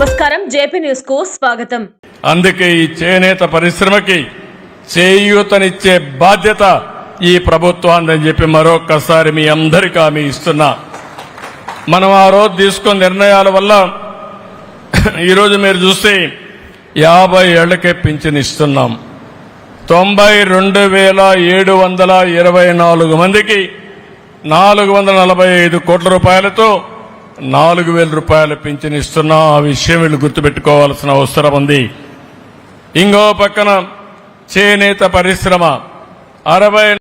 నమస్కారం. జేపీ న్యూస్కు స్వాగతం. అందుకే ఈ చేనేత పరిశ్రమకి చేయూతనిచ్చే బాధ్యత ఈ ప్రభుత్వాన్ని చెప్పి మరొకసారి మీ అందరికీ హామీ ఇస్తున్నా. మనం ఆ రోజు తీసుకున్న నిర్ణయాల వల్ల ఈరోజు మీరు చూస్తే యాభై ఏళ్ళకే పింఛన్ ఇస్తున్నాం. తొంభై రెండు వేల ఏడు వందల ఇరవై నాలుగు మందికి నాలుగు వందల నలభై ఐదు కోట్ల రూపాయలతో నాలుగు వేల రూపాయల పింఛన్ ఇస్తున్నాం. ఆ విషయం వీళ్ళు గుర్తుపెట్టుకోవాల్సిన అవసరం ఉంది. ఇంకో పక్కన చేనేత పరిశ్రమ. అరవై